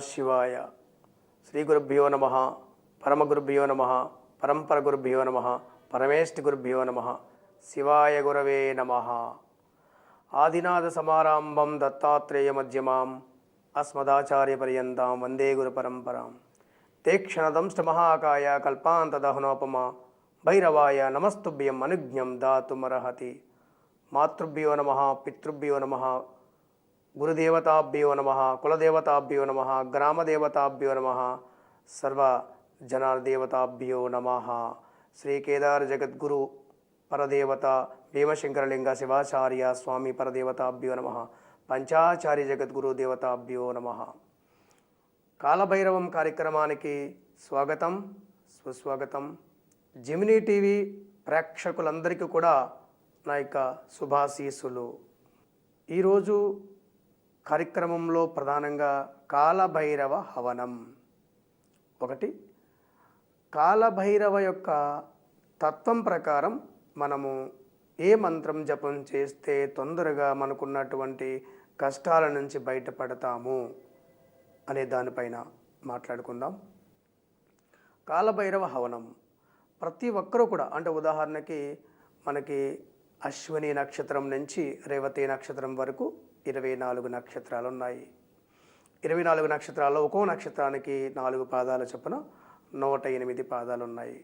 శివాయ శ్రీ గురుభ్యో నమ పరమగురుభ్యో నమ పరంపర గురుభ్యో నమ పరమేష్టి గురుభ్యో నమ శివాయ గురవే నమ. ఆదినాథ సమారంభం దత్తాత్రేయ మధ్యమాం అస్మదాచార్యపర్యంతం వందే గురు పరంపరాం తేక్షణదంష్ట మహాకాయ కల్పాంతదహనోపమ భైరవాయ నమస్తుభ్యం అనుజ్ఞం దాతుమర్హతి. మాతృభ్యో నమ పితృభ్యో నమ గురుదేవతాభ్యో నమ కులదేవతాభ్యో నమ గ్రామదేవతాభ్యో నమ సర్వజనాదేవతాభ్యో నమ. శ్రీ కేదార జగద్గురు పరదేవత భీమశంకరలింగ శివాచార్య స్వామి పరదేవతాభ్యో నమ పంచాచార్య జగద్గురు దేవతాభ్యో నమ. కాలభైరవం కార్యక్రమానికి స్వాగతం సుస్వాగతం. జమినీ టీవీ ప్రేక్షకులందరికీ కూడా నా యొక్క శుభాశీస్సులు. ఈరోజు కార్యక్రమంలో ప్రధానంగా కాలభైరవ హవనం. ఒకటి కాలభైరవ యొక్క తత్వం ప్రకారం మనము ఏ మంత్రం జపం చేస్తే తొందరగా మనకున్నటువంటి కష్టాల నుంచి బయటపడతాము అనే దానిపైన మాట్లాడుకుందాం. కాలభైరవ హవనం. ప్రతి ఒక్కరూ కూడా అంటే ఉదాహరణకి మనకి అశ్విని నక్షత్రం నుంచి రేవతి నక్షత్రం వరకు ఇరవై నాలుగు నక్షత్రాలు ఉన్నాయి ఇరవై నాలుగు నక్షత్రాల్లో ఒక్కో నక్షత్రానికి నాలుగు పాదాల చొప్పున నూట ఎనిమిది పాదాలు ఉన్నాయి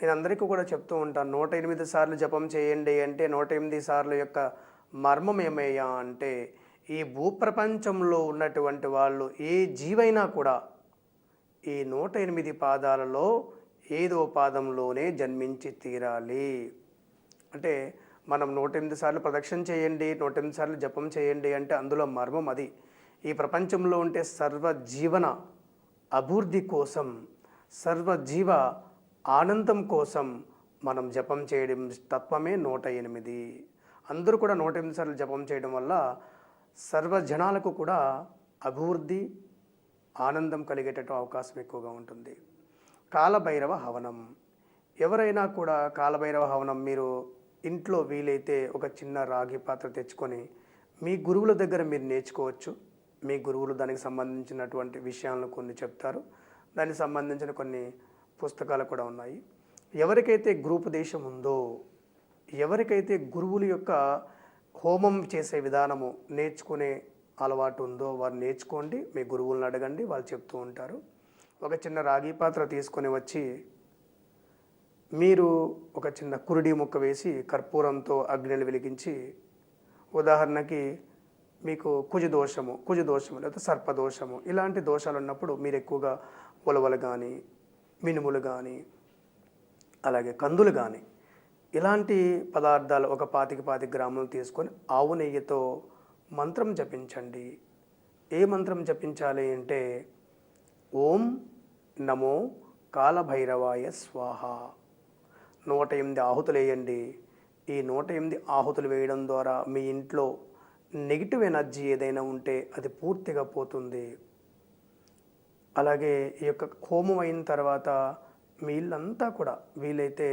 నేను అందరికీ కూడా చెప్తూ ఉంటాను నూట ఎనిమిది సార్లు జపం చేయండి అంటే నూట ఎనిమిది సార్లు యొక్క మర్మం ఏమయ్యా అంటే ఈ భూప్రపంచంలో ఉన్నటువంటి వాళ్ళు ఏ జీవైనా కూడా ఈ నూట ఎనిమిది పాదాలలో ఏదో పాదంలోనే జన్మించి తీరాలి. అంటే మనం నూట ఎనిమిది సార్లు ప్రదక్షిణ చేయండి నూట ఎనిమిది సార్లు జపం చేయండి అంటే అందులో మర్మం అది. ఈ ప్రపంచంలో ఉంటే సర్వ జీవన అభివృద్ధి కోసం సర్వజీవ ఆనందం కోసం మనం జపం చేయడం తత్వమే నూట ఎనిమిది. అందరూ కూడా నూట ఎనిమిది సార్లు జపం చేయడం వల్ల సర్వ జనాలకు కూడా అభివృద్ధి ఆనందం కలిగేటట్టు అవకాశం ఎక్కువగా ఉంటుంది. కాలభైరవ హవనం. ఎవరైనా కూడా కాలభైరవ హవనం మీరు ఇంట్లో వీలైతే ఒక చిన్న రాగి పాత్ర తెచ్చుకొని మీ గురువుల దగ్గర మీరు నేర్చుకోవచ్చు. మీ గురువులు దానికి సంబంధించినటువంటి విషయాలను కొన్ని చెప్తారు. దానికి సంబంధించిన కొన్ని పుస్తకాలు కూడా ఉన్నాయి. ఎవరికైతే గ్రూపదేశం ఉందో ఎవరికైతే గురువుల యొక్క హోమం చేసే విధానము నేర్చుకునే అలవాటు ఉందో వారు నేర్చుకోండి. మీ గురువులను అడగండి. వాళ్ళు చెప్తూ ఉంటారు. ఒక చిన్న రాగి పాత్ర తీసుకొని వచ్చి మీరు ఒక చిన్న కురుడి ముక్క వేసి కర్పూరంతో అగ్నిని వెలిగించి ఉదాహరణకి మీకు కుజ దోషము కుజ దోషము లేకపోతే సర్పదోషము ఇలాంటి దోషాలు ఉన్నప్పుడు మీరు ఎక్కువగా ఉలవలు కానీ మినుములు కానీ అలాగే కందులు కానీ ఇలాంటి పదార్థాలు ఒక పాతిక పాతి గ్రాములు తీసుకొని ఆవు నెయ్యితో మంత్రం జపించండి. ఏ మంత్రం జపించాలి అంటే ఓం నమో కాలభైరవాయ స్వాహ. నూట ఎనిమిది ఆహుతులు వేయండి. ఈ నూట ఎనిమిది ఆహుతులు వేయడం ద్వారా మీ ఇంట్లో నెగిటివ్ ఎనర్జీ ఏదైనా ఉంటే అది పూర్తిగా పోతుంది. అలాగే ఈ యొక్క హోమం అయిన తర్వాత మీ ఇల్లంతా కూడా వీలైతే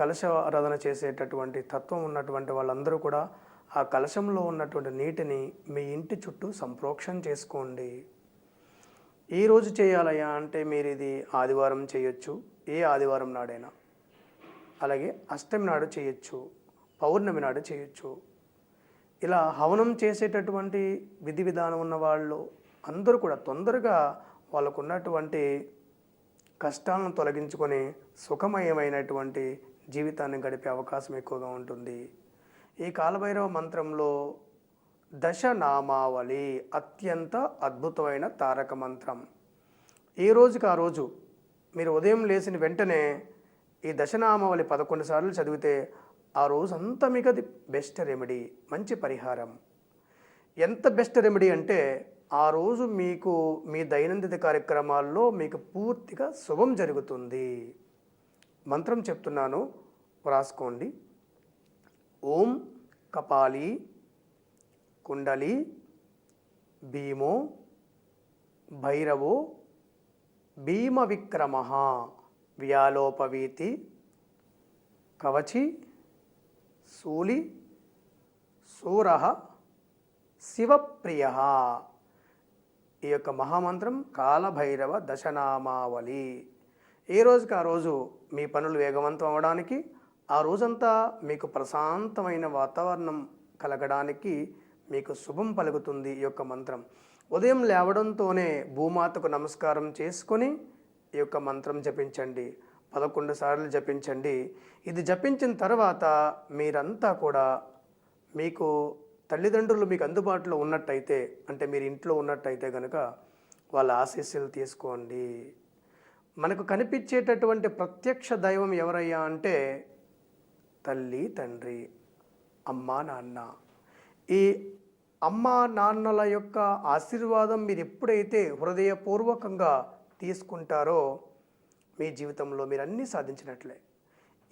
కలశ ఆరాధన చేసేటటువంటి తత్వం ఉన్నటువంటి వాళ్ళందరూ కూడా ఆ కలశంలో ఉన్నటువంటి నీటిని మీ ఇంటి చుట్టూ సంప్రోక్షణ చేసుకోండి. ఈరోజు రోజు చేయాలయ్యా అంటే మీరు ఇది ఆదివారం చేయొచ్చు. ఏ ఆదివారం నాడైనా. అలాగే అష్టమి నాడు చేయొచ్చు పౌర్ణమి నాడు చేయొచ్చు. ఇలా హవనం చేసేటటువంటి విధి విధానం ఉన్న వాళ్ళు అందరూ కూడా తొందరగా వాళ్ళకున్నటువంటి కష్టాలను తొలగించుకొని సుఖమయమైనటువంటి జీవితాన్ని గడిపే అవకాశం ఎక్కువగా ఉంటుంది. ఈ కాలభైరవ మంత్రంలో దశ నామావళి అత్యంత అద్భుతమైన తారక మంత్రం. ఏ రోజుకి ఆ రోజు మీరు ఉదయం లేచిన వెంటనే ఈ దశనామావళి పదకొండు సార్లు చదివితే ఆ రోజు అంతా మీకు అది బెస్ట్ రెమెడీ మంచి పరిహారం. ఎంత బెస్ట్ రెమెడీ అంటే ఆ రోజు మీకు మీ దైనందిన కార్యక్రమాల్లో మీకు పూర్తిగా శుభం జరుగుతుంది. మంత్రం చెప్తున్నాను వ్రాసుకోండి. ఓం కపాలి కుండలి భీమో భైరవో భీమ విక్రమ వ్యాలోపవీతి కవచి శూలి శూర శివప్రియ. ఈ యొక్క మహామంత్రం కాలభైరవ దశనామావళి. ఏ రోజుకి ఆ రోజు మీ పనులు వేగవంతం అవడానికి ఆ రోజంతా మీకు ప్రశాంతమైన వాతావరణం కలగడానికి మీకు శుభం పలుకుతుంది ఈ యొక్క మంత్రం. ఉదయం లేవడంతోనే భూమాతకు నమస్కారం చేసుకొని ఈ యొక్క మంత్రం జపించండి. పదకొండు సార్లు జపించండి. ఇది జపించిన తర్వాత మీరంతా కూడా మీకు తల్లిదండ్రులు మీకు అందుబాటులో ఉన్నట్టయితే అంటే మీరు ఇంట్లో ఉన్నట్టయితే కనుక వాళ్ళ ఆశీస్సులు తీసుకోండి. మనకు కనిపించేటటువంటి ప్రత్యక్ష దైవం ఎవరయ్యా అంటే తల్లి తండ్రి అమ్మ నాన్న. ఈ అమ్మ నాన్నల యొక్క ఆశీర్వాదం మీరు ఎప్పుడైతే హృదయపూర్వకంగా తీసుకుంటారో మీ జీవితంలో మీరు అన్నీ సాధించినట్లే.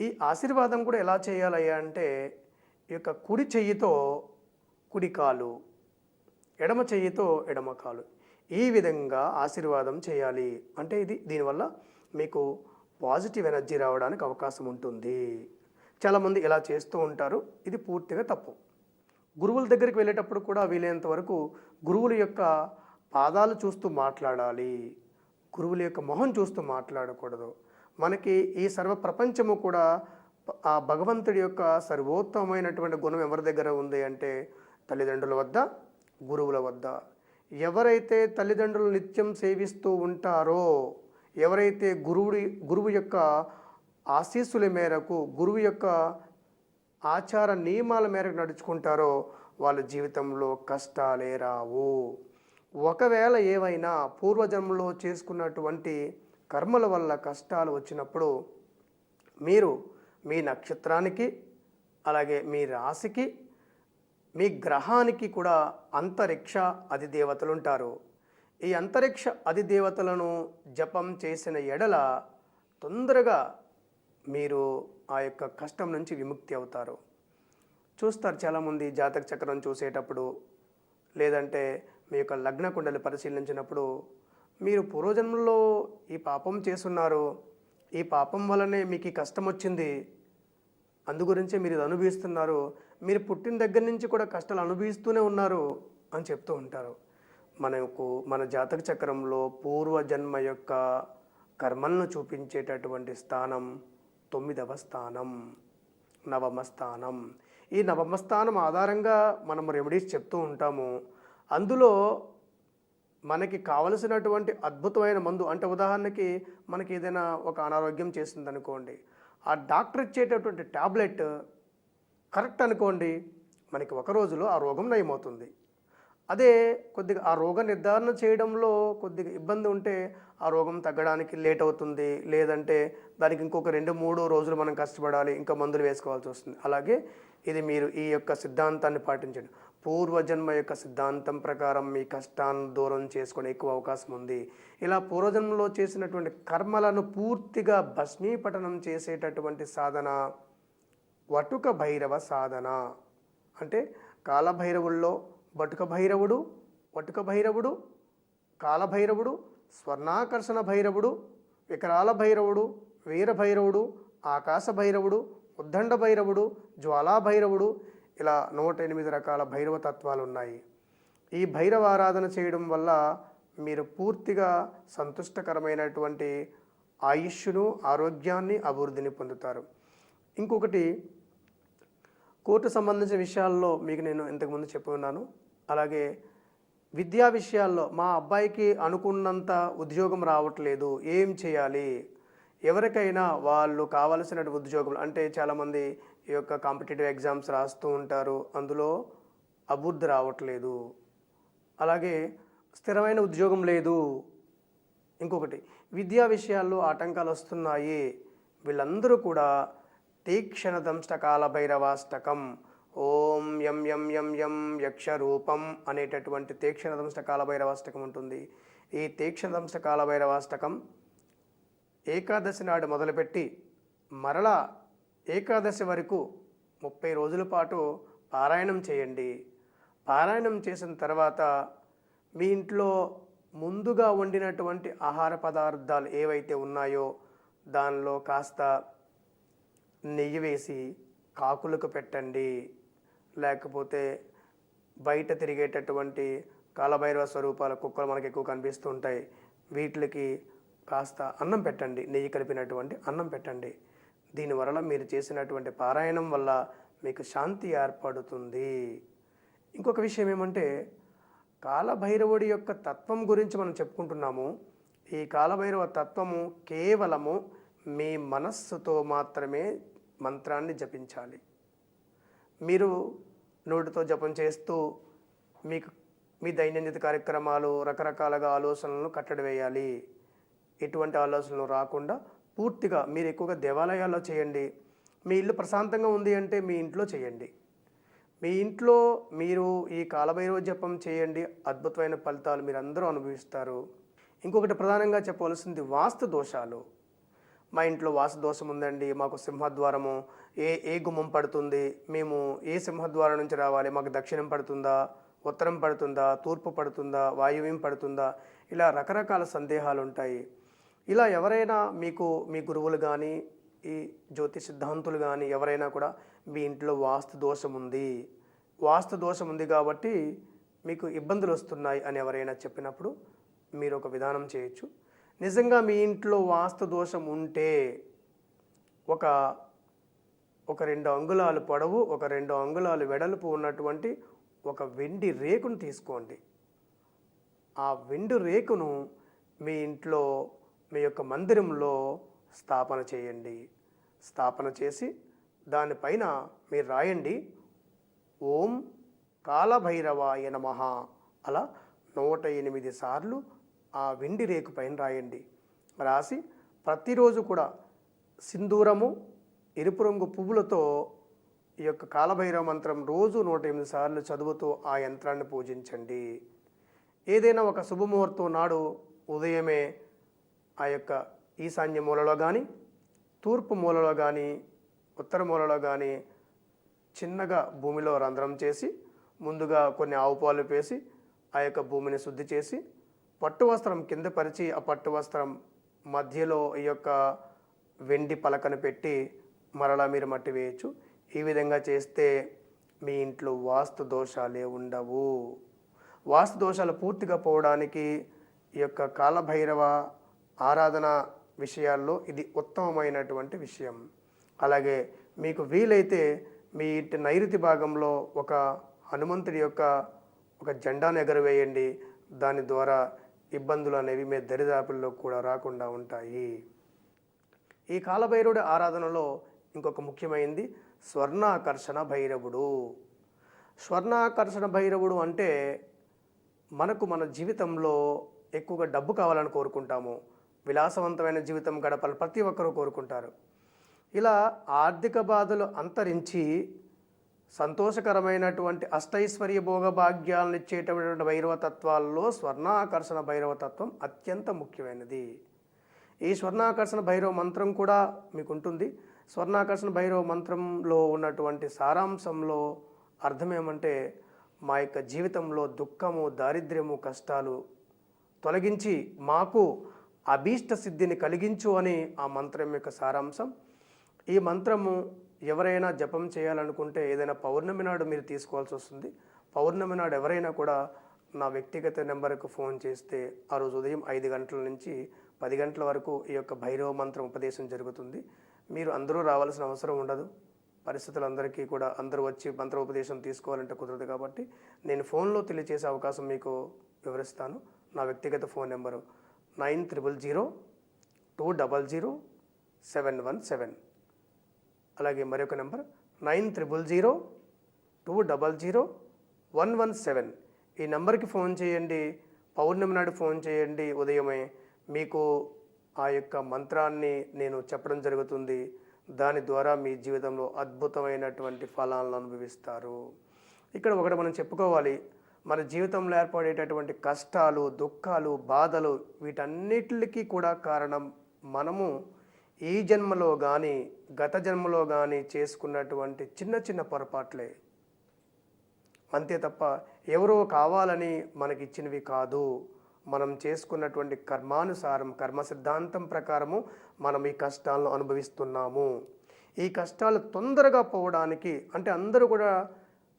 ఈ ఆశీర్వాదం కూడా ఎలా చేయాలయ్యా అంటే ఈ యొక్క కుడి చెయ్యితో కుడి కాలు ఎడమ చెయ్యితో ఎడమ కాలు ఈ విధంగా ఆశీర్వాదం చేయాలి. అంటే ఇది దీనివల్ల మీకు పాజిటివ్ ఎనర్జీ రావడానికి అవకాశం ఉంటుంది. చాలామంది ఇలా చేస్తూ ఉంటారు. ఇది పూర్తిగా తప్పు. గురువుల దగ్గరికి వెళ్ళేటప్పుడు కూడా వీలైనంత వరకు గురువుల యొక్క పాదాలు చూస్తూ మాట్లాడాలి. గురువుల యొక్క మొహం చూస్తూ మాట్లాడకూడదు. మనకి ఈ సర్వ ప్రపంచము కూడా ఆ భగవంతుడి యొక్క సర్వోత్తమమైనటువంటి గుణం ఎవరి దగ్గర ఉంది అంటే తల్లిదండ్రుల వద్ద గురువుల వద్ద. ఎవరైతే తల్లిదండ్రులు నిత్యం సేవిస్తూ ఉంటారో ఎవరైతే గురువుడి గురువు యొక్క ఆశీస్సుల మేరకు గురువు యొక్క ఆచార నియమాల మేరకు నడుచుకుంటారో వాళ్ళ జీవితంలో కష్టాలే రావు. ఒకవేళ ఏవైనా పూర్వజన్మలో చేసుకున్నటువంటి కర్మల వల్ల కష్టాలు వచ్చినప్పుడు మీరు మీ నక్షత్రానికి అలాగే మీ రాశికి మీ గ్రహానికి కూడా అంతరిక్ష అధిదేవతలు ఉంటారు. ఈ అంతరిక్ష అధిదేవతలను జపం చేసిన ఎడల తొందరగా మీరు ఆ యొక్క కష్టం నుంచి విముక్తి అవుతారు. చూస్తారు చాలామంది జాతక చక్రం చూసేటప్పుడు లేదంటే మీ యొక్క లగ్న కుండలు పరిశీలించినప్పుడు మీరు పూర్వజన్మలో ఈ పాపం చేస్తున్నారు. ఈ పాపం వల్లనే మీకు ఈ కష్టం వచ్చింది. అందుగురించే మీరు ఇది అనుభవిస్తున్నారు. మీరు పుట్టిన దగ్గర నుంచి కూడా కష్టాలు అనుభవిస్తూనే ఉన్నారు అని చెప్తూ ఉంటారు. మనకు మన జాతక చక్రంలో పూర్వజన్మ యొక్క కర్మలను చూపించేటటువంటి స్థానం తొమ్మిదవ స్థానం నవమ స్థానం. ఈ నవమ స్థానం ఆధారంగా మనం రెమెడీస్ చెప్తూ ఉంటాము. అందులో మనకి కావలసినటువంటి అద్భుతమైన మందు అంటే ఉదాహరణకి మనకి ఏదైనా ఒక అనారోగ్యం చేస్తుంది అనుకోండి ఆ డాక్టర్ ఇచ్చేటటువంటి ట్యాబ్లెట్ కరెక్ట్ అనుకోండి మనకి ఒక రోజులో ఆ రోగం నయమవుతుంది. అదే కొద్దిగా ఆ రోగ నిర్ధారణ చేయడంలో కొద్దిగా ఇబ్బంది ఉంటే ఆ రోగం తగ్గడానికి లేట్ అవుతుంది లేదంటే దానికి ఇంకొక రెండు మూడు రోజులు మనం కష్టపడాలి ఇంకా మందులు వేసుకోవాల్సి వస్తుంది. అలాగే ఇది మీరు ఈ యొక్క సిద్ధాంతాన్ని పాటించండి. పూర్వజన్మ యొక్క సిద్ధాంతం ప్రకారం మీ కష్టాన్ని దూరం చేసుకునే ఎక్కువ అవకాశం ఉంది. ఇలా పూర్వజన్మలో చేసినటువంటి కర్మలను పూర్తిగా భస్మీపటనం చేసేటటువంటి సాధన వటుక భైరవ సాధన. అంటే కాలభైరవుల్లో బటుక భైరవుడు వటుక భైరవుడు కాలభైరవుడు స్వర్ణాకర్షణ భైరవుడు వికరాల భైరవుడు వీరభైరవుడు ఆకాశ భైరవుడు ఉద్దండ భైరవుడు జ్వాలా భైరవుడు ఇలా నూట ఎనిమిది రకాల భైరవ తత్వాలు ఉన్నాయి ఈ భైరవ ఆరాధన చేయడం వల్ల మీరు పూర్తిగా సంతుష్టకరమైనటువంటి ఆయుష్ను ఆరోగ్యాన్ని అభివృద్ధిని పొందుతారు. ఇంకొకటి కోర్టు సంబంధించిన విషయాల్లో మీకు నేను ఇంతకుముందు చెప్పి ఉన్నాను. అలాగే విద్యా విషయాల్లో మా అబ్బాయికి అనుకున్నంత ఉద్యోగం రావట్లేదు ఏం చేయాలి? ఎవరికైనా వాళ్ళు కావలసిన ఉద్యోగం అంటే చాలామంది ఈ యొక్క కాంపిటేటివ్ ఎగ్జామ్స్ రాస్తూ ఉంటారు. అందులో అభివృద్ధి రావట్లేదు. అలాగే స్థిరమైన ఉద్యోగం లేదు. ఇంకొకటి విద్యా విషయాల్లో ఆటంకాలు వస్తున్నాయి. వీళ్ళందరూ కూడా తీక్షణ దంష్టకాల భైరవాష్టకం ఓం యం యం యం యం యక్ష రూపం అనేటటువంటి తీక్షణ దంష్టకాల భైరవాష్టకం ఉంటుంది. ఈ తీక్షణ దంష్టకాల భైరవాష్టకం ఏకాదశి నాడు మొదలుపెట్టి మరలా ఏకాదశి వరకు ముప్పై రోజుల పాటు పారాయణం చేయండి. పారాయణం చేసిన తర్వాత మీ ఇంట్లో ముందుగా వండినటువంటి ఆహార పదార్థాలు ఏవైతే ఉన్నాయో దానిలో కాస్త నెయ్యి వేసి కాకులకు పెట్టండి. లేకపోతే బయట తిరిగేటటువంటి కాలభైరవ స్వరూపాల కుక్కలు మనకి ఎక్కువ కనిపిస్తూ ఉంటాయి. వీటికి కాస్త అన్నం పెట్టండి. నెయ్యి కలిపినటువంటి అన్నం పెట్టండి. దీనివల్ల మీరు చేసినటువంటి పారాయణం వల్ల మీకు శాంతి ఏర్పడుతుంది. ఇంకొక విషయం ఏమంటే కాలభైరవుడి యొక్క తత్వం గురించి మనం చెప్పుకుంటున్నాము. ఈ కాలభైరవ తత్వము కేవలము మీ మనస్సుతో మాత్రమే మంత్రాన్ని జపించాలి. మీరు నోటితో జపం చేస్తూ మీకు మీ దైనందిన కార్యక్రమాలు రకరకాలుగా ఆలోచనలను కట్టడి వేయాలి. ఎటువంటి ఆలోచనలు రాకుండా పూర్తిగా మీరు ఎక్కువగా దేవాలయాల్లో చేయండి. మీ ఇల్లు ప్రశాంతంగా ఉంది అంటే మీ ఇంట్లో చేయండి. మీ ఇంట్లో మీరు ఈ కాలభైరవ జపం చేయండి. అద్భుతమైన ఫలితాలు మీరు అందరూ అనుభవిస్తారు. ఇంకొకటి ప్రధానంగా చెప్పవలసింది వాస్తు దోషాలు. మా ఇంట్లో వాస్తు దోషం ఉందండి. మాకు సింహద్వారము. ఏ ఏ గుమ్మం పడుతుంది? మేము ఏ సింహద్వారం నుంచి రావాలి? మాకు దక్షిణం పడుతుందా? ఉత్తరం పడుతుందా? తూర్పు పడుతుందా? వాయువ్యం పడుతుందా? ఇలా రకరకాల సందేహాలు ఉంటాయి ఇలా ఎవరైనా మీకు మీ గురువులు కానీ ఈ జ్యోతి సిద్ధాంతులు కానీ ఎవరైనా కూడా మీ ఇంట్లో వాస్తు దోషం ఉంది. వాస్తు దోషం ఉంది కాబట్టి మీకు ఇబ్బందులు వస్తున్నాయి అని ఎవరైనా చెప్పినప్పుడు మీరు ఒక విధానం చేయొచ్చు. నిజంగా మీ ఇంట్లో వాస్తు దోషం ఉంటే ఒక ఒక రెండు అంగుళాలు పొడవు ఒక రెండు అంగుళాలు వెడల్పు ఉన్నటువంటి ఒక వెండి రేకును తీసుకోండి. ఆ వెండి రేకును మీ ఇంట్లో మీ యొక్క మందిరంలో స్థాపన చేయండి. స్థాపన చేసి దానిపైన మీరు రాయండి. ఓం కాలభైరవాయ నమ అలా నూట ఎనిమిది సార్లు ఆ వెండి రేకు పైన రాయండి. రాసి ప్రతిరోజు కూడా సింధూరము ఎరుపు రంగు పువ్వులతో ఈ యొక్క కాలభైరవ మంత్రం రోజు నూట ఎనిమిది సార్లు చదువుతూ ఆ యంత్రాన్ని పూజించండి. ఏదైనా ఒక శుభముహూర్తం నాడు ఉదయమే ఆ యొక్క ఈశాన్య మూలలో కానీ తూర్పు మూలలో కానీ ఉత్తర మూలలో కానీ చిన్నగా భూమిలో రంధ్రం చేసి ముందుగా కొన్ని ఆవుపాలు వేసి ఆ యొక్క భూమిని శుద్ధి చేసి పట్టు వస్త్రం కింద పరిచి ఆ పట్టు వస్త్రం మధ్యలో ఈ యొక్క వెండి పలకను పెట్టి మరలా మీరు మట్టి వేయచ్చు. ఈ విధంగా చేస్తే మీ ఇంట్లో వాస్తు దోషాలే ఉండవు. వాస్తు దోషాలు పూర్తిగా పోవడానికి ఈ యొక్క కాలభైరవ ఆరాధన విషయాల్లో ఇది ఉత్తమమైనటువంటి విషయం. అలాగే మీకు వీలైతే మీ ఇంటి నైరుతి భాగంలో ఒక హనుమంతుడి యొక్క ఒక జెండాను ఎగరవేయండి. దాని ద్వారా ఇబ్బందులు అనేవి మీ దరిదాపుల్లో కూడా రాకుండా ఉంటాయి. ఈ కాలభైరవుడి ఆరాధనలో ఇంకొక ముఖ్యమైనది స్వర్ణాకర్షణ భైరవుడు. స్వర్ణాకర్షణ భైరవుడు అంటే మనకు మన జీవితంలో ఎక్కువగా డబ్బు కావాలని కోరుకుంటాము. విలాసవంతమైన జీవితం గడపాలి ప్రతి ఒక్కరూ కోరుకుంటారు. ఇలా ఆర్థిక బాధలు అంతరించి సంతోషకరమైనటువంటి అష్టైశ్వర్య భోగభాగ్యాలను ఇచ్చేటటువంటి భైరవతత్వాల్లో స్వర్ణాకర్షణ భైరవతత్వం అత్యంత ముఖ్యమైనది. ఈ స్వర్ణాకర్షణ భైరవ మంత్రం కూడా మీకు ఉంటుంది స్వర్ణాకర్షణ భైరవ మంత్రంలో ఉన్నటువంటి సారాంశంలో అర్థమేమంటే మా యొక్క జీవితంలో దుఃఖము దారిద్ర్యము కష్టాలు తొలగించి మాకు అభీష్ట సిద్ధిని కలిగించు అని ఆ మంత్రం యొక్క సారాంశం. ఈ మంత్రము ఎవరైనా జపం చేయాలనుకుంటే ఏదైనా పౌర్ణమి నాడు మీరు తీసుకోవాల్సి వస్తుంది. పౌర్ణమి నాడు ఎవరైనా కూడా నా వ్యక్తిగత నెంబర్కు ఫోన్ చేస్తే ఆ రోజు ఉదయం ఐదు గంటల నుంచి పది గంటల వరకు ఈ యొక్క భైరవ మంత్రం ఉపదేశం జరుగుతుంది. మీరు అందరూ రావాల్సిన అవసరం ఉండదు. పరిస్థితులందరికీ కూడా అందరూ వచ్చి మంత్రోపదేశం తీసుకోవాలంటే కుదరదు కాబట్టి నేను ఫోన్లో తెలియజేసే అవకాశం మీకు వివరిస్తాను. నా వ్యక్తిగత phone number nine triple zero two double zero seven one seven. అలాగే మరొక number nine triple zero two double zero one one seven. ఈ నెంబర్కి ఫోన్ చేయండి. పౌర్ణమి నాడు ఫోన్ చేయండి. ఉదయమే మీకు ఆ యొక్క మంత్రాన్ని నేను చెప్పడం జరుగుతుంది. దాని ద్వారా మీ జీవితంలో అద్భుతమైనటువంటి ఫలాలను అనుభవిస్తారు. ఇక్కడ ఒకటి మనం చెప్పుకోవాలి. మన జీవితంలో ఏర్పడేటటువంటి కష్టాలు దుఃఖాలు బాధలు వీటన్నిటికీ కూడా కారణం మనము ఈ జన్మలో కానీ గత జన్మలో కానీ చేసుకున్నటువంటి చిన్న చిన్న పొరపాట్లే. అంతే తప్ప ఎవరో కావాలని మనకిచ్చినవి కాదు. మనం చేసుకున్నటువంటి కర్మానుసారం కర్మ సిద్ధాంతం ప్రకారము మనం ఈ కష్టాలను అనుభవిస్తున్నాము. ఈ కష్టాలు తొందరగా పోవడానికి అంటే అందరూ కూడా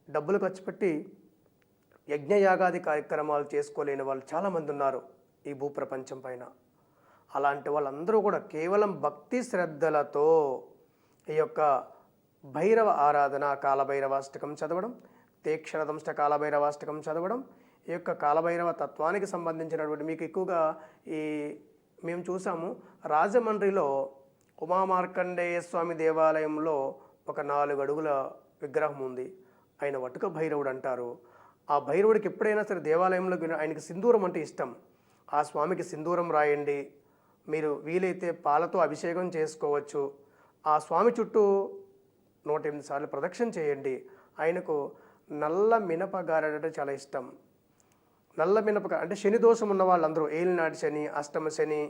డబ్బులు ఖర్చు పెట్టి యజ్ఞయాగాది కార్యక్రమాలు చేసుకోలేని వాళ్ళు చాలామంది ఉన్నారు ఈ భూప్రపంచం పైన. అలాంటి వాళ్ళందరూ కూడా కేవలం భక్తి శ్రద్ధలతో ఈ యొక్క భైరవ ఆరాధన కాలభైరవాష్టకం చదవడం తీక్షణదంష్ట కాలభైరవాష్టకం చదవడం ఈ యొక్క కాలభైరవ తత్వానికి సంబంధించినటువంటి మీకు ఎక్కువగా ఈ మేము చూసాము రాజమండ్రిలో ఉమామార్కండేయ స్వామి దేవాలయంలో ఒక నాలుగు అడుగుల విగ్రహం ఉంది. ఆయన వటుక భైరవుడు అంటారు. ఆ భైరవుడికి ఎప్పుడైనా సరే దేవాలయంలో ఆయనకి సింధూరం అంటే ఇష్టం. ఆ స్వామికి సింధూరం రాయండి. మీరు వీలైతే పాలతో అభిషేకం చేసుకోవచ్చు. ఆ స్వామి చుట్టూ నూట ఎనిమిది సార్లు ప్రదక్షిణ చేయండి. ఆయనకు నల్ల మినప గారెడంటే చాలా ఇష్టం. నల్ల మినప అంటే శని దోషం ఉన్న వాళ్ళందరూ ఏలినాటి శని అష్టమ శని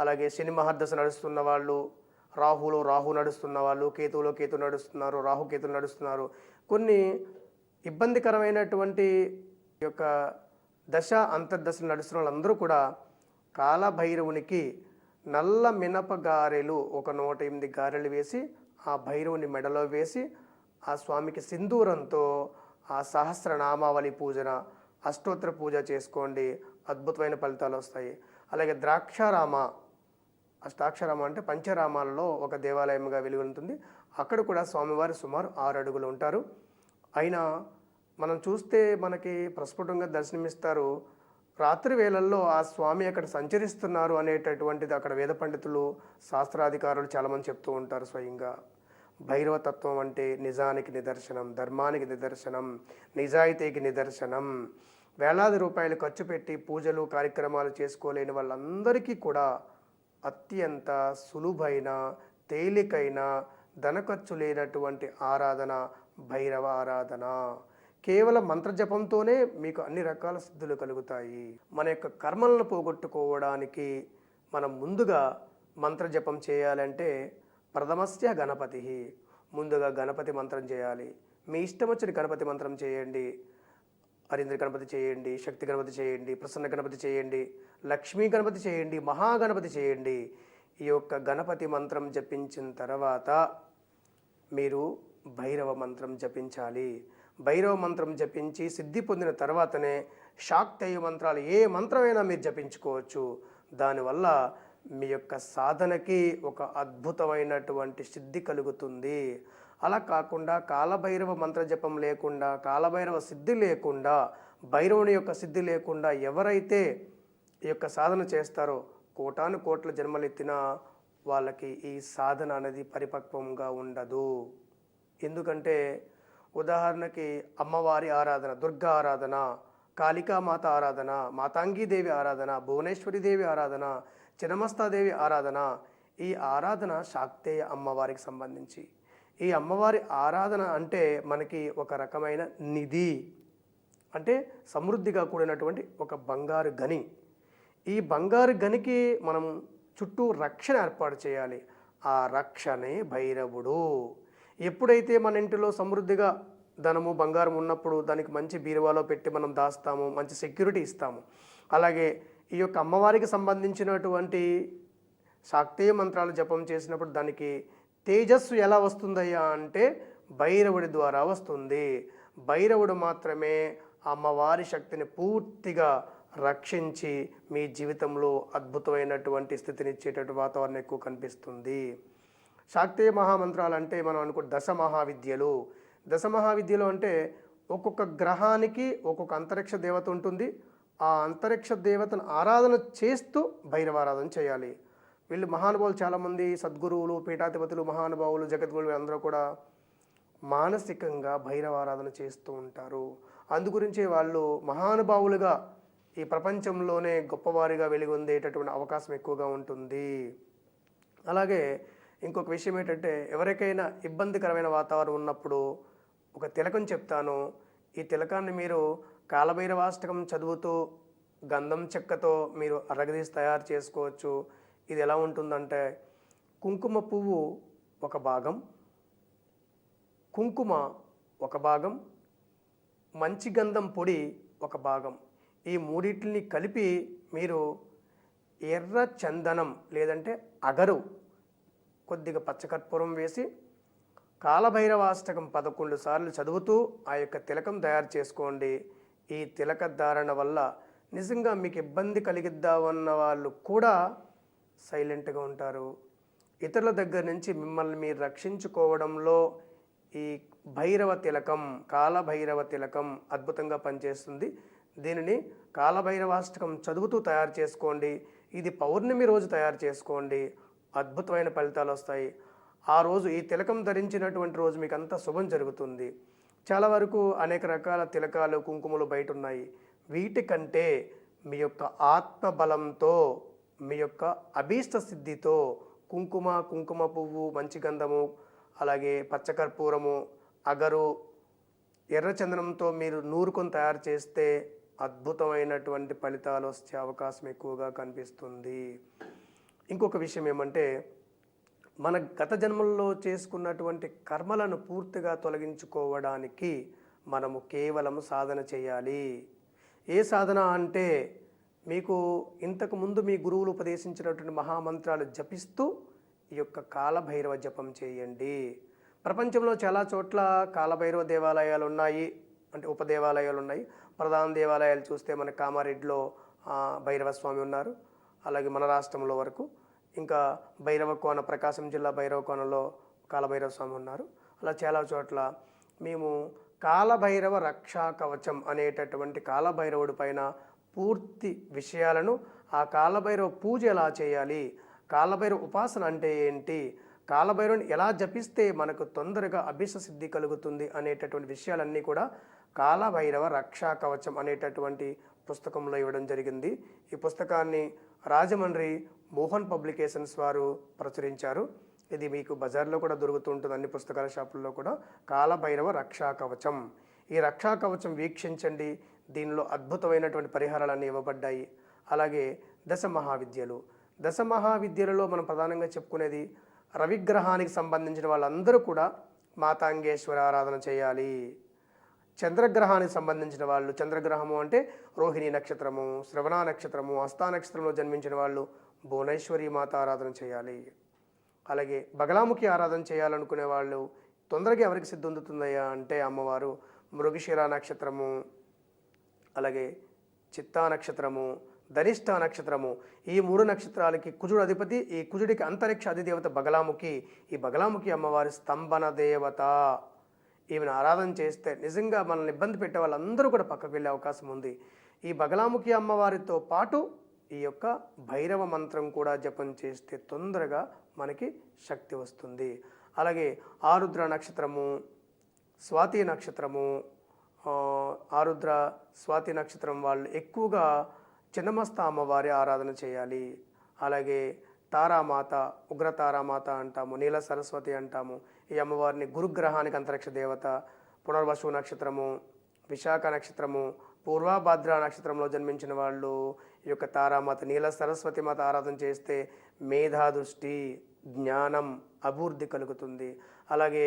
అలాగే శని మహర్దశ నడుస్తున్న వాళ్ళు రాహులో రాహు నడుస్తున్న వాళ్ళు కేతువులో కేతు నడుస్తున్నారు రాహు కేతులు నడుస్తున్నారు. కొన్ని ఇబ్బందికరమైనటువంటి యొక్క దశ అంతర్దశలు నడుస్తున్న వాళ్ళందరూ కూడా కాలభైరవునికి నల్ల మినప గారెలు ఒక నూట ఎనిమిది గారెలు వేసి ఆ భైరవుని మెడలో వేసి ఆ స్వామికి సింధూరంతో ఆ సహస్రనామావళి పూజన అష్టోత్తర పూజ చేసుకోండి. అద్భుతమైన ఫలితాలు వస్తాయి. అలాగే ద్రాక్షారామ అష్టాక్షరామ అంటే పంచరామాలలో ఒక దేవాలయంగా వెలుగుతుంది అక్కడ కూడా స్వామివారి సుమారు ఆరు అడుగులు ఉంటారు. అయినా మనం చూస్తే మనకి ప్రస్ఫుటంగా దర్శనమిస్తారు. రాత్రి వేళల్లో ఆ స్వామి అక్కడ సంచరిస్తున్నారు అనేటటువంటిది అక్కడ వేద పండితులు శాస్త్రాధికారులు చాలామంది చెప్తూ ఉంటారు స్వయంగా. భైరవతత్వం అంటే నిజానికి నిదర్శనం ధర్మానికి నిదర్శనం నిజాయితీకి నిదర్శనం. వేలాది రూపాయలు ఖర్చు పెట్టి పూజలు కార్యక్రమాలు చేసుకోలేని వాళ్ళందరికీ కూడా అత్యంత సులువైన తేలికైన ధన ఖర్చు లేనటువంటి ఆరాధన భైరవ ఆరాధన కేవలం మంత్రజపంతోనే మీకు అన్ని రకాల సిద్ధులు కలుగుతాయి. మన యొక్క కర్మలను పోగొట్టుకోవడానికి మనం ముందుగా మంత్రజపం చేయాలంటే ప్రథమస్య గణపతి. ముందుగా గణపతి మంత్రం చేయాలి. మీ ఇష్టం వచ్చిన గణపతి మంత్రం చేయండి. హరీంద్ర గణపతి చేయండి శక్తి గణపతి చేయండి ప్రసన్న గణపతి చేయండి లక్ష్మీ గణపతి చేయండి మహాగణపతి చేయండి. ఈ యొక్క గణపతి మంత్రం జపించిన తర్వాత మీరు భైరవ మంత్రం జపించాలి. భైరవ మంత్రం జపించి సిద్ధి పొందిన తర్వాతనే శాక్తేయ మంత్రాలు ఏ మంత్రమైనా మీరు జపించుకోవచ్చు. దానివల్ల మీ యొక్క సాధనకి ఒక అద్భుతమైనటువంటి సిద్ధి కలుగుతుంది. అలా కాకుండా కాలభైరవ మంత్ర జపం లేకుండా కాలభైరవ సిద్ధి లేకుండా భైరవుని యొక్క సిద్ధి లేకుండా ఎవరైతే ఈ యొక్క సాధన చేస్తారో కోటాను కోట్ల జన్మలెత్తినా వాళ్ళకి ఈ సాధన అనేది పరిపక్వంగా ఉండదు. ఎందుకంటే ఉదాహరణకి అమ్మవారి ఆరాధన దుర్గా ఆరాధన కాళికామాత ఆరాధన మాతాంగీదేవి ఆరాధన భువనేశ్వరిదేవి ఆరాధన చినమస్తాదేవి ఆరాధన ఈ ఆరాధన శాక్తేయ అమ్మవారికి సంబంధించి. ఈ అమ్మవారి ఆరాధన అంటే మనకి ఒక రకమైన నిధి అంటే సమృద్ధిగా కూడినటువంటి ఒక బంగారు గని. ఈ బంగారు గనికి మనం చుట్టూ రక్షణ ఏర్పాటు చేయాలి. ఆ రక్షణే భైరవుడు. ఎప్పుడైతే మన ఇంటిలో సమృద్ధిగా ధనము బంగారం ఉన్నప్పుడు దానికి మంచి బీరువాలో పెట్టి మనం దాస్తాము మంచి సెక్యూరిటీ ఇస్తాము. అలాగే ఈ యొక్క అమ్మవారికి సంబంధించినటువంటి శాక్తీయ మంత్రాలు జపం చేసినప్పుడు దానికి తేజస్సు ఎలా వస్తుందయ్యా అంటే భైరవుడి ద్వారా వస్తుంది. భైరవుడు మాత్రమే అమ్మవారి శక్తిని పూర్తిగా రక్షించి మీ జీవితంలో అద్భుతమైనటువంటి స్థితినిచ్చేటటువంటి వాతావరణం ఎక్కువ కనిపిస్తుంది. శాక్తేయ మహామంత్రాలు అంటే మనం అనుకో దశ మహావిద్యలు దశ మహావిద్యలు అంటే ఒక్కొక్క గ్రహానికి ఒక్కొక్క అంతరిక్ష దేవత ఉంటుంది. ఆ అంతరిక్ష దేవతను ఆరాధన చేస్తూ భైరవారాధన చేయాలి. వీళ్ళు మహానుభావులు చాలామంది సద్గురువులు పీఠాధిపతులు మహానుభావులు జగద్గురువులు అందరూ కూడా మానసికంగా భైరవారాధన చేస్తూ ఉంటారు. అందుగురించే వాళ్ళు మహానుభావులుగా ఈ ప్రపంచంలోనే గొప్పవారిగా వెలుగొందేటటువంటి అవకాశం ఎక్కువగా ఉంటుంది. అలాగే ఇంకొక విషయం ఏంటంటే ఎవరికైనా ఇబ్బందికరమైన వాతావరణం ఉన్నప్పుడు ఒక తిలకం చెప్తాను. ఈ తిలకాన్ని మీరు కాలభైరవాష్టకం చదువుతూ గంధం చెక్కతో మీరు అరగదీసి తయారు చేసుకోవచ్చు. ఇది ఎలా ఉంటుందంటే కుంకుమ పువ్వు ఒక భాగం కుంకుమ ఒక భాగం మంచి గంధం పొడి ఒక భాగం. ఈ మూడింటిని కలిపి మీరు ఎర్ర చందనం లేదంటే అగరు కొద్దిగా పచ్చకర్పూరం వేసి కాలభైరవాష్టకం పదకొండు సార్లు చదువుతూ ఆ యొక్క తిలకం తయారు చేసుకోండి. ఈ తిలక ధారణ వల్ల నిజంగా మీకు ఇబ్బంది కలిగిద్దామన్న వాళ్ళు కూడా సైలెంట్గా ఉంటారు. ఇతరుల దగ్గర నుంచి మిమ్మల్ని మీరు రక్షించుకోవడంలో ఈ భైరవ తిలకం కాలభైరవ తిలకం అద్భుతంగా పనిచేస్తుంది. దీనిని కాలభైరవాష్టకం చదువుతూ తయారు చేసుకోండి. ఇది పౌర్ణమి రోజు తయారు చేసుకోండి. అద్భుతమైన ఫలితాలు వస్తాయి. ఆ రోజు ఈ తిలకం ధరించినటువంటి రోజు మీకు అంతా శుభం జరుగుతుంది. చాలా వరకు అనేక రకాల తిలకాలు కుంకుమలు బయట ఉన్నాయి వీటికంటే మీ యొక్క ఆత్మబలంతో మీ యొక్క అభీష్ట సిద్ధితో కుంకుమ కుంకుమ పువ్వు మంచి గంధము అలాగే పచ్చకర్పూరము అగరు ఎర్రచందనంతో మీరు నూరుకొని తయారు చేస్తే అద్భుతమైనటువంటి ఫలితాలు వచ్చే అవకాశం ఎక్కువగా కనిపిస్తుంది. ఇంకొక విషయం ఏమంటే మన గత జన్మల్లో చేసుకున్నటువంటి కర్మలను పూర్తిగా తొలగించుకోవడానికి మనము కేవలం సాధన చేయాలి. ఏ సాధన అంటే మీకు ఇంతకు ముందు మీ గురువులు ఉపదేశించినటువంటి మహామంత్రాలు జపిస్తూ ఈ యొక్క కాలభైరవ జపం చేయండి. ప్రపంచంలో చాలా చోట్ల కాలభైరవ దేవాలయాలు ఉన్నాయి. అంటే ఉపదేవాలయాలు ఉన్నాయి. ప్రధాన దేవాలయాలు చూస్తే మన కామారెడ్డిలో భైరవ స్వామి ఉన్నారు. అలాగే మన రాష్ట్రంలో వరకు ఇంకా భైరవ కోన ప్రకాశం జిల్లా భైరవకోనలో కాలభైరవ స్వామి ఉన్నారు. అలా చాలా చోట్ల మేము కాలభైరవ రక్షా కవచం అనేటటువంటి కాలభైరవుడి పైన పూర్తి విషయాలను ఆ కాలభైరవ పూజ ఎలా చేయాలి కాలభైరవ ఉపాసన అంటే ఏంటి కాలభైరవుని ఎలా జపిస్తే మనకు తొందరగా అభిష సిద్ధి కలుగుతుంది అనేటటువంటి విషయాలన్నీ కూడా కాలభైరవ రక్షా కవచం అనేటటువంటి పుస్తకంలో ఇవ్వడం జరిగింది. ఈ పుస్తకాన్ని రాజమండ్రి మోహన్ పబ్లికేషన్స్ వారు ప్రచురించారు. ఇది మీకు బజార్లో కూడా దొరుకుతుంటుంది. అన్ని పుస్తకాల షాపుల్లో కూడా. కాలభైరవ రక్షా కవచం. ఈ రక్షా కవచం వీక్షించండి. దీనిలో అద్భుతమైనటువంటి పరిహారాలన్నీ ఇవ్వబడ్డాయి. అలాగే దశ మహావిద్యలు దశ మహావిద్యలలో మనం ప్రధానంగా చెప్పుకునేది రవిగ్రహానికి సంబంధించిన వాళ్ళందరూ కూడా మాతాంగేశ్వర ఆరాధన చేయాలి. చంద్రగ్రహానికి సంబంధించిన వాళ్ళు చంద్రగ్రహము అంటే రోహిణి నక్షత్రము శ్రవణ నక్షత్రము హస్తా నక్షత్రంలో జన్మించిన వాళ్ళు భువనేశ్వరి మాత ఆరాధన చేయాలి. అలాగే బగలాముఖి ఆరాధన చేయాలనుకునే వాళ్ళు తొందరగా ఎవరికి సిద్ధొందుతుందయ్యా అంటే అమ్మవారు మృగశిర నక్షత్రము అలాగే చిత్తా నక్షత్రము ధనిష్ట నక్షత్రము. ఈ మూడు నక్షత్రాలకి కుజుడు అధిపతి ఈ కుజుడికి అంతరిక్ష అధిదేవత బగలాముఖి ఈ బగలాముఖి అమ్మవారి స్తంభన దేవత. ఈమెను ఆరాధన చేస్తే నిజంగా మనల్ని ఇబ్బంది పెట్టే వాళ్ళందరూ కూడా పక్కకు వెళ్ళే అవకాశం ఉంది. ఈ బగలాముఖి అమ్మవారితో పాటు ఈ యొక్క భైరవ మంత్రం కూడా జపం చేస్తే తొందరగా మనకి శక్తి వస్తుంది. అలాగే ఆరుద్ర నక్షత్రము స్వాతి నక్షత్రము ఆరుద్ర స్వాతి నక్షత్రం వాళ్ళు ఎక్కువగా చిన్నమస్త అమ్మవారి ఆరాధన చేయాలి. అలాగే తారామాత ఉగ్ర తారామాత అంటాము నీల సరస్వతి అంటాము ఈ అమ్మవారిని గురుగ్రహానికి అంతరిక్ష దేవత పునర్వసు నక్షత్రము విశాఖ నక్షత్రము పూర్వభద్ర నక్షత్రంలో జన్మించిన వాళ్ళు ఈ యొక్క తారామాత నీల సరస్వతి మాత ఆరాధన చేస్తే మేధాదృష్టి జ్ఞానం అభివృద్ధి కలుగుతుంది. అలాగే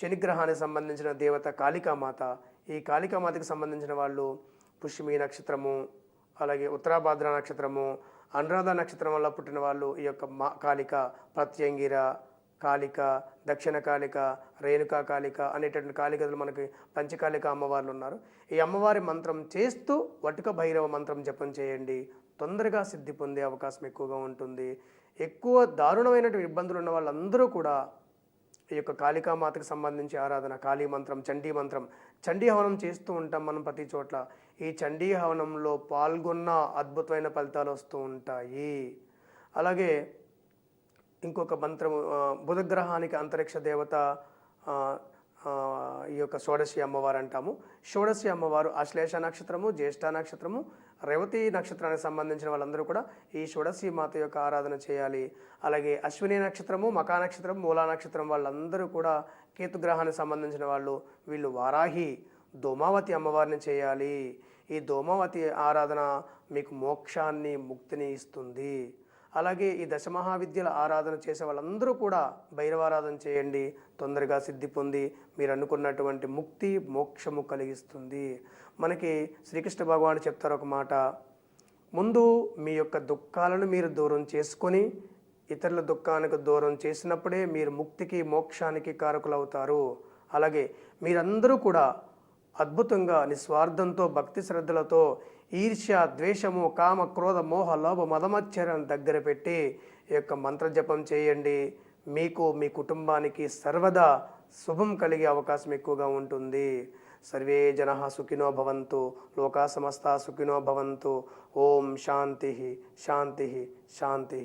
శనిగ్రహానికి సంబంధించిన దేవత కాళికామాత ఈ కాళికామాతకి సంబంధించిన వాళ్ళు పుష్మి నక్షత్రము అలాగే ఉత్తరాభాద్ర నక్షత్రము అనురాధ నక్షత్రం వల్ల పుట్టిన వాళ్ళు ఈ యొక్క మా కాళిక ప్రత్యంగిర కాళిక దక్షిణ కాళిక రేణుకా కాళిక అనేటటువంటి కాళికలు మనకి పంచకాళిక అమ్మవార్లు ఉన్నారు. ఈ అమ్మవారి మంత్రం చేస్తూ వటుక భైరవ మంత్రం జపం చేయండి. తొందరగా సిద్ధి పొందే అవకాశం ఎక్కువగా ఉంటుంది. ఎక్కువ దారుణమైనటువంటి ఇబ్బందులు ఉన్న వాళ్ళందరూ కూడా ఈ యొక్క కాళికామాతకు సంబంధించి ఆరాధన కాళీ మంత్రం చండీ మంత్రం చండీ హవనం చేస్తూ ఉంటాం మనం ప్రతి చోట్ల. ఈ చండీ హవనంలో పాల్గొన్న అద్భుతమైన ఫలితాలు వస్తూ ఉంటాయి. అలాగే ఇంకొక మంత్రము బుధగ్రహానికి అంతరిక్ష దేవత ఈ యొక్క షోడశి అమ్మవారు అంటాము. షోడశి అమ్మవారు అశ్లేష నక్షత్రము జ్యేష్ఠ నక్షత్రము రేవతి నక్షత్రానికి సంబంధించిన వాళ్ళందరూ కూడా ఈ షోడశి మాత యొక్క ఆరాధన చేయాలి. అలాగే అశ్విని నక్షత్రము మకా నక్షత్రం మూలా నక్షత్రం వాళ్ళందరూ కూడా కేతుగ్రహానికి సంబంధించిన వాళ్ళు వీళ్ళు వారాహి దోమావతి అమ్మవారిని చేయాలి. ఈ దోమావతి ఆరాధన మీకు మోక్షాన్ని ముక్తిని ఇస్తుంది. అలాగే ఈ దశమహావిద్యల ఆరాధన చేసే వాళ్ళందరూ కూడా భైరవారాధన చేయండి. తొందరగా సిద్ధి పొంది మీరు అనుకున్నటువంటి ముక్తి మోక్షము కలిగిస్తుంది. మనకి శ్రీకృష్ణ భగవాన్ చెప్తారు ఒక మాట ముందు మీ యొక్క దుఃఖాలను మీరు దూరం చేసుకొని ఇతరుల దుఃఖానికి దూరం చేసినప్పుడే మీరు ముక్తికి మోక్షానికి కారకులవుతారు. అలాగే మీరందరూ కూడా అద్భుతంగా నిస్వార్థంతో భక్తి శ్రద్ధలతో ఈర్ష్య ద్వేషము కామ క్రోధ మోహ లోభ మదమచ్చరాన్ని దగ్గర పెట్టి ఈ యొక్క మంత్రజపం చేయండి. మీకు మీ కుటుంబానికి సర్వదా శుభం కలిగే అవకాశం ఎక్కువగా ఉంటుంది. సర్వే జన సుఖినో భవంతు లోకా సమస్త సుఖినో భవంతు. ఓం శాంతి శాంతి శాంతి.